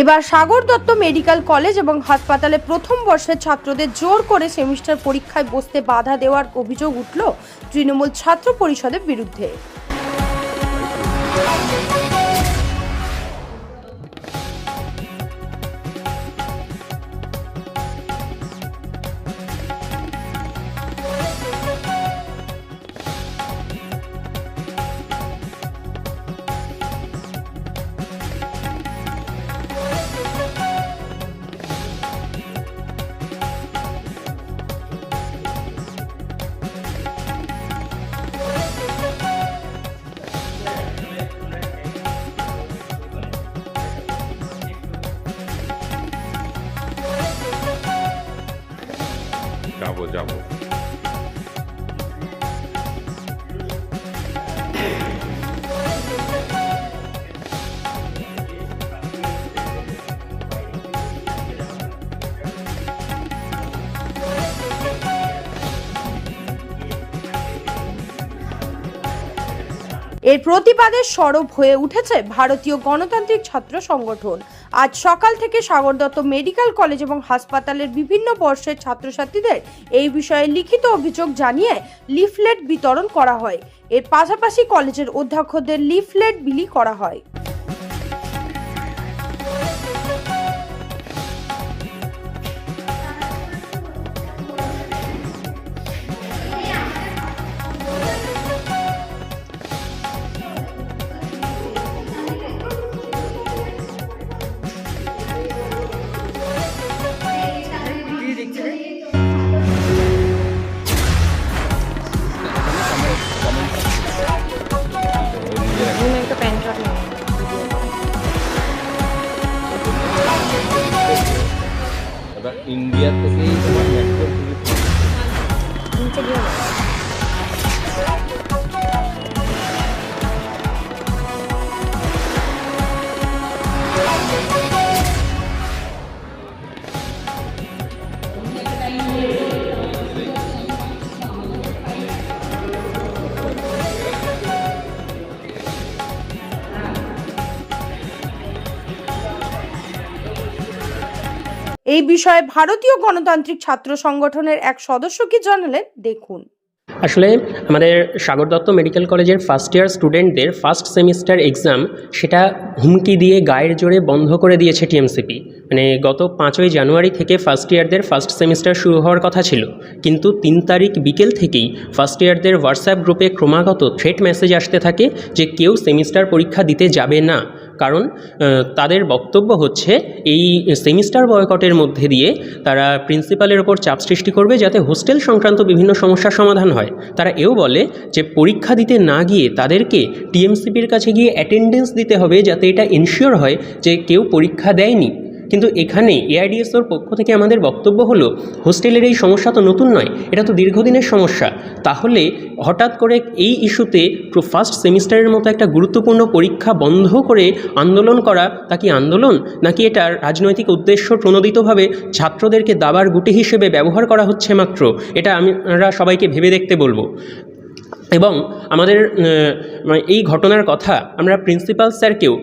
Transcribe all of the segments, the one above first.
এবার সাগর Dutta medical college এবং হাসপাতালে প্রথম বর্ষের ছাত্রদের জোর করে সেমিস্টার পরীক্ষায় বসতে বাধা দেওয়ার অভিযোগ উঠল তৃণমূল ছাত্র পরিষদের বিরুদ্ধে। এর প্রতিবাদে সরব হয়ে উঠেছে ভারতীয় গণতান্ত্রিক ছাত্র সংগঠন। আজ সকাল থেকে সাগর দত্ত মেডিকেল কলেজ এবং হাসপাতালের বিভিন্ন বর্ষের ছাত্রছাত্রীদের এই বিষয়ে লিখিত অভিযোগ জানিয়ে লিফলেট বিতরণ করা হয়। এর পাশাপাশি কলেজের অধ্যক্ষদের লিফলেট বিলি করা হয়। এবার ইন্ডিয়া থেকেই তোমার এই বিষয়ে ভারতীয় গণতান্ত্রিক ছাত্র সংগঠনের এক সদস্য কি জানালেন? দেখুন। আসলে আমাদের সাগর দত্ত মেডিকেল কলেজের ফার্স্ট ইয়ার স্টুডেন্টদের ফার্স্ট সেমিস্টার এক্সাম সেটা হুমকি দিয়ে গায়ের জোরে বন্ধ করে দিয়েছে টিএমসিপি। মানে গত পাঁচই জানুয়ারি থেকে ফার্স্ট ইয়ারদের ফার্স্ট সেমিস্টার শুরু হওয়ার কথা ছিল। কিন্তু তিন তারিখ বিকেল থেকেই ফার্স্ট ইয়ারদের হোয়াটসঅ্যাপ গ্রুপে ক্রমাগত থ্রেট মেসেজ আসতে থাকে যে কেউ সেমিস্টার পরীক্ষা দিতে যাবে না। কারণ তাদের বক্তব্য হচ্ছে এই সেমিস্টার বয়কটের মধ্যে দিয়ে তারা প্রিন্সিপালের ওপর চাপ সৃষ্টি করবে যাতে হোস্টেল সংক্রান্ত বিভিন্ন সমস্যার সমাধান হয়। তারা এও বলে যে পরীক্ষা দিতে না গিয়ে তাদেরকে টিএমসিপির কাছে গিয়ে অ্যাটেন্ডেন্স দিতে হবে যাতে এটা ইনশিওর হয় যে কেউ পরীক্ষা দেয়নি। কিন্তু এখানে এআইডিএসওর পক্ষ থেকে আমাদের বক্তব্য হলো, হোস্টেলের এই সমস্যা তো নতুন নয়, এটা তো দীর্ঘদিনের সমস্যা। তাহলে হঠাৎ করে এই ইস্যুতে ফার্স্ট সেমিস্টারের মতো একটা গুরুত্বপূর্ণ পরীক্ষা বন্ধ করে আন্দোলন করা, তা কি আন্দোলন? নাকি এটা রাজনৈতিক উদ্দেশ্য প্রণোদিতভাবে ছাত্রদেরকে দাবার গুটি হিসেবে ব্যবহার করা হচ্ছে মাত্র? এটা আমরা সবাইকে ভেবে দেখতে বলব। এবং আমাদের মানে এই ঘটনার কথা আমরা প্রিন্সিপাল স্যারকেও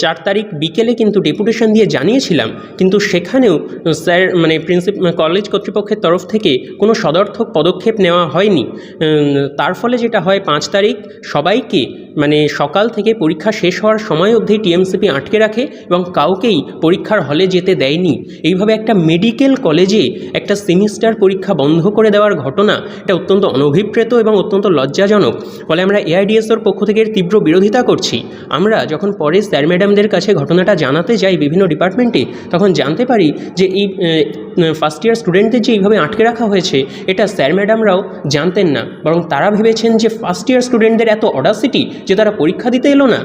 চার তারিখ বিকেলে কিন্তু ডেপুটেশন দিয়ে জানিয়েছিলাম। কিন্তু সেখানেও স্যার মানে প্রিন্সিপ, কলেজ কর্তৃপক্ষের তরফ থেকে কোনো সদর্থক পদক্ষেপ নেওয়া হয়নি। তার ফলে যেটা হয়, পাঁচ তারিখ সবাইকে মানে সকাল থেকে পরীক্ষা শেষ হওয়ার সময় অবধি টিএমসিপি আটকে রাখে এবং কাউকেই পরীক্ষার হলে যেতে দেয়নি। এইভাবে একটা মেডিকেল কলেজে একটা সেমিস্টার পরীক্ষা বন্ধ করে দেওয়ার ঘটনা এটা অত্যন্ত অনভিপ্রেত এবং অত্যন্ত লজ্জাজনক। ফলে আমরা এআইডিএসওর পক্ষ থেকে এর তীব্র বিরোধিতা করছি। আমরা যখন পরে স্যার ম্যাডামদের কাছে ঘটনাটা জানাতে যাই বিভিন্ন ডিপার্টমেন্টে, তখন জানতে পারি যে এই ফার্স্ট ইয়ার স্টুডেন্টদের যে এইভাবে আটকে রাখা হয়েছে, এটা স্যার ম্যাডামরাও জানতেন না। বরং তারা ভেবেছেন যে ফার্স্ট ইয়ার স্টুডেন্টদের এত অডাসিটি যে তারা পরীক্ষা দিতে এলো না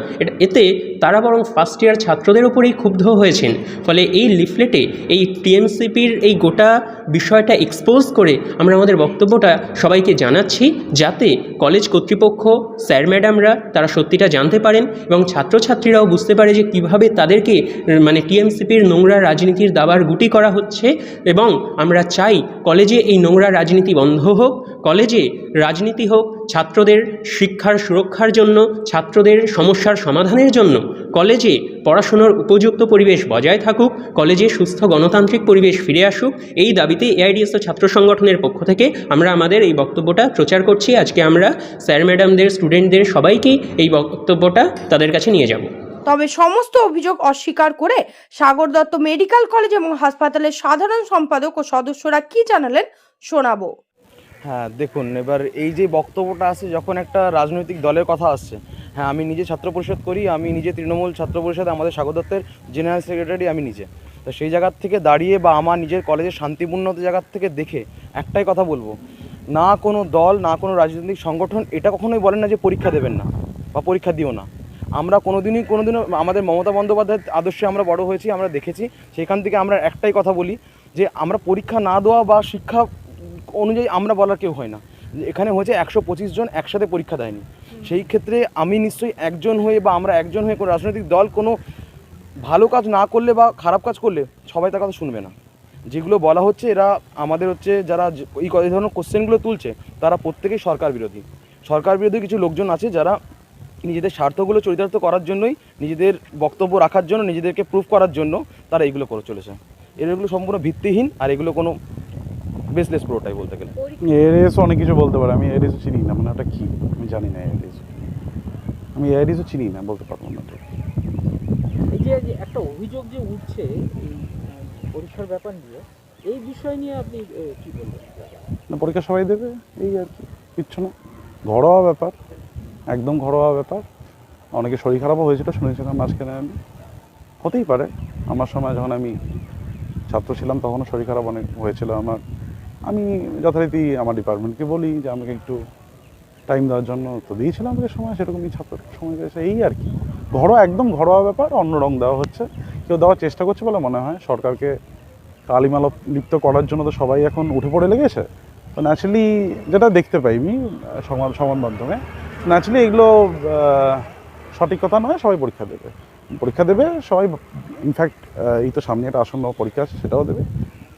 এতে তারা বরং ফার্স্ট ইয়ার ছাত্রদের ওপরেই ক্ষুব্ধ হয়েছেন। ফলে এই লিফলেটে এই টিএমসিপির এই গোটা বিষয়টা এক্সপোজ করে আমরা আমাদের বক্তব্যটা সবাইকে জানাচ্ছি, যাতে কলেজ কর্তৃপক্ষ স্যার ম্যাডামরা তারা সত্যিটা জানতে পারেন এবং ছাত্রছাত্রীরাও বুঝতে পারে যে কীভাবে তাদেরকে মানে টিএমসিপির নোংরা রাজনীতির দাবার গুটি করা হচ্ছে এবং আমরা চাই কলেজে এই নোংরা রাজনীতি বন্ধ হোক কলেজে রাজনীতি হোক ছাত্রদের শিক্ষার সুরক্ষার জন্য, ছাত্রদের সমস্যার সমাধানের জন্য কলেজে পড়াশুনোর উপযুক্ত পরিবেশ বজায় থাকুক, কলেজে সুস্থ গণতান্ত্রিক পরিবেশ ফিরে আসুক, এই দাবিতে এআইডিএসও ছাত্র সংগঠনের পক্ষ থেকে আমরা আমাদের এই বক্তব্যটা প্রচার করছি। আজকে আমরা স্যার, ম্যাডামদের, স্টুডেন্টদের সবাইকেই এই বক্তব্যটা তাদের কাছে নিয়ে যাব। তবে সমস্ত অভিযোগ অস্বীকার করে সাগর দত্ত মেডিকেল কলেজ এবং হাসপাতালের সাধারণ সম্পাদক ও সদস্যরা কি জানালেন শোনাবো। হ্যাঁ দেখুন, এবার এই যে বক্তব্যটা আছে, যখন একটা রাজনৈতিক দলের কথা আসছে হ্যাঁ আমি নিজে ছাত্র পরিষদ করি, আমি নিজে তৃণমূল ছাত্র পরিষদ আমাদের স্বাগত দত্তের জেনারেল সেক্রেটারি আমি নিজে। তো সেই জায়গার থেকে দাঁড়িয়ে বা আমার নিজের কলেজের শান্তিপূর্ণ জায়গার থেকে দেখে একটাই কথা বলব, না কোনো দল, না কোনো রাজনৈতিক সংগঠন এটা কখনোই বলেন না যে পরীক্ষা দেবেন না বা পরীক্ষা দিও না। আমরা কোনো কোনোদিনই, কোনোদিনও আমাদের মমতা বন্দ্যোপাধ্যায়ের আদর্শে আমরা বড় হয়েছি, আমরা দেখেছি সেখান থেকে আমরা একটাই কথা বলি যে আমরা পরীক্ষা না দেওয়া বা শিক্ষা অনুযায়ী আমরা বলার কেউ হয় না। যে এখানে হয়েছে একশো পঁচিশ জন একসাথে পরীক্ষা দেয়নি। সেই ক্ষেত্রে আমি নিশ্চয়ই একজন হয়ে বা আমরা একজন হয়ে কোনো রাজনৈতিক দল কোনো ভালো কাজ না করলে বা খারাপ কাজ করলে সবাই তার কথা শুনবে না। যেগুলো বলা হচ্ছে এরা আমাদের হচ্ছে যারা এই ধরনের কোশ্চেনগুলো তুলছে তারা প্রত্যেকেই সরকার বিরোধী। সরকার বিরোধী কিছু লোকজন আছে যারা নিজেদের স্বার্থগুলো চরিতার্থ করার জন্যই নিজেদের বক্তব্য রাখার জন্য নিজেদেরকে প্রুফ করার জন্য তারা এইগুলো করে চলেছে। এগুলো সম্পূর্ণ ভিত্তিহীন আর এগুলো কোনো বেসলেস পুরোটাই বলতে গেলে। এয়ারএস অনেক কিছু বলতে পারে। আমি এয়ারএসও চিনি না মানে ওটা কি? আমি জানি না এয়ারএস আমি এয়ারএসও চিনি না বলতে পারব না তো। এই যে একটা অভিযোগ যে উঠছে এই পরীক্ষার ব্যাপার নিয়ে এই বিষয় নিয়ে আপনি কি বলবেন? না পরীক্ষা সবাই দেবে এই আর কি কিচ্ছু না। ঘরোয়া ব্যাপার একদম ঘরোয়া ব্যাপার। অনেকে শরীর খারাপও হয়েছিল শুনেছিলাম মাঝখানে আমি। হতেই পারে। আমার সময় যখন আমি ছাত্র ছিলাম, তখনও শরীর খারাপ অনেক হয়েছিল আমার। আমি যথারীতি আমার ডিপার্টমেন্টকে বলি যে, আমাকে একটু টাইম দেওয়ার জন্য তো দিয়েছিলাম আমাকে সময়, সেরকমই ছাত্র সময় দিয়েছে এই আর কি। ঘরোয়া, একদম ঘরোয়া ব্যাপার, অন্য রং দেওয়া হচ্ছে। কেউ দেওয়ার চেষ্টা করছে বলে মনে হয়। সরকারকে কালিমাল লিপ্ত করার জন্য তো সবাই এখন উঠে পড়ে লেগেছে। তো ন্যাচারালি যেটা দেখতে পাই আমি সংবাদ সংবাদ মাধ্যমে ন্যাচারালি এগুলো সঠিক কথা নয়, সবাই পরীক্ষা দেবে। পরীক্ষা দেবে সবাই ইনফ্যাক্ট এই তো সামনে একটা আসন্ন পরীক্ষা আছে সেটাও দেবে।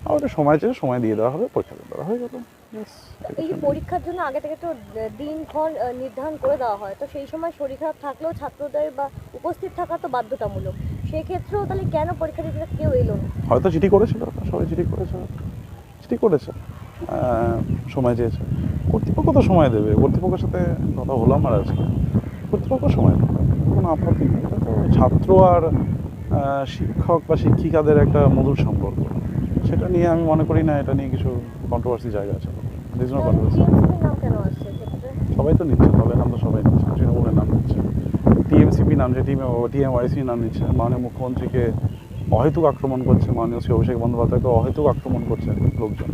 আর ওটা সময় চেয়ে সময় দিয়ে দেওয়া হবে পরীক্ষা দেওয়া হয়ে গেল। এই যে পরীক্ষার জন্য আগে থেকে তো দিনক্ষণ নির্ধারণ করে দেওয়া হয়। তো সেই সময় শরীর খারাপ থাকলেও ছাত্রদের বা উপস্থিত থাকা তো বাধ্যতামূলক। সেক্ষেত্রেও তাহলে কেন পরীক্ষা দিতে কেউ এলো না? হয়তো চিঠি করেছিল সবাই চিঠি করেছে। চিঠি করেছে। সময় চেয়েছে। কর্তৃপক্ষ তো সময় দেবে। কর্তৃপক্ষের সাথে কথা হলাম আর আজকে। কর্তৃপক্ষ সময় দেবে। কোনো আপত্তি নেই। এটা তো ছাত্র আর শিক্ষক বা শিক্ষিকাদের একটা মধুর সম্পর্ক। সেটা নিয়ে আমি মনে করি না, এটা নিয়ে কিছু কন্ট্রোভার্সি জায়গা আছে। সবাই তো নিচ্ছে দলের নাম তো সবাই নিচ্ছে। তৃণমূলের নাম নিচ্ছে। টিএমসিপি নাম টিম টিএমওয়াইসি নাম নিচ্ছে। মাননীয় মুখ্যমন্ত্রীকে অহেতুক আক্রমণ করছে, মাননীয় শ্রী অভিষেক বন্দ্যোপাধ্যায়কে অহেতুক আক্রমণ করছে লোকজন।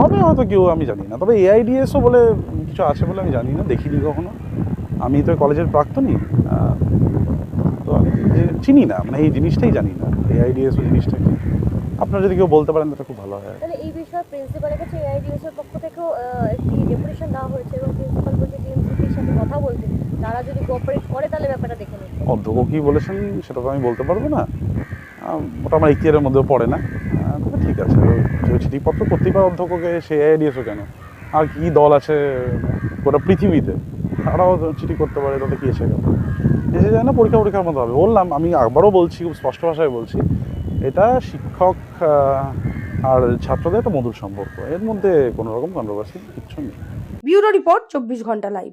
হবে হয়তো কেউ, আমি জানি না। তবে এআইডিএসও বলে কিছু আছে বলে আমি জানি না, দেখিনি কখনো। আমি তো কলেজের প্রাক্তনই তো আমি যে- চিনি না মানে এই জিনিসটাই জানি না এআইডিএসও জিনিসটা কি। আপনারা যদি কেউ বলতে পারেন তাহলে খুব ভালো হয়। তাহলে এই বিষয়ে প্রিন্সিপালের কাছে এআইডিএস এর পক্ষ থেকেও একটি ডেপুটেশন দেওয়া হয়েছে এবং প্রিন্সিপাল বলছে টিএমসিপির সাথে কথা বলতে। তারা যদি কোঅপারেট করে তাহলে ব্যাপারটা দেখে নিতে অধ্যক্ষ কী বলেছেন সেটা তো আমি বলতে পারব না। ওটা আমার ইতিহারের মধ্যেও পড়ে না। তবে ঠিক আছে চিঠিপত্র করতেই পারে অধ্যক্ষকে সে দিয়েছ কেন? আর কি দল আছে গোটা পৃথিবীতে? তারাও চিঠি করতে পারে, তাতে কি এসে গেল? এসে যায় না, পরীক্ষা পরীক্ষার মতো হবে। বললাম, আমি আবারও বলছি, খুব স্পষ্ট ভাষায় বলছি, এটা শিক্ষক আর ছাত্রদের একটা মধুর সম্পর্ক। এর মধ্যে কোনো রকম কন্ট্রোভার্সি কিচ্ছু নেই। ব্যুরো রিপোর্ট, চব্বিশ ঘণ্টা লাইভ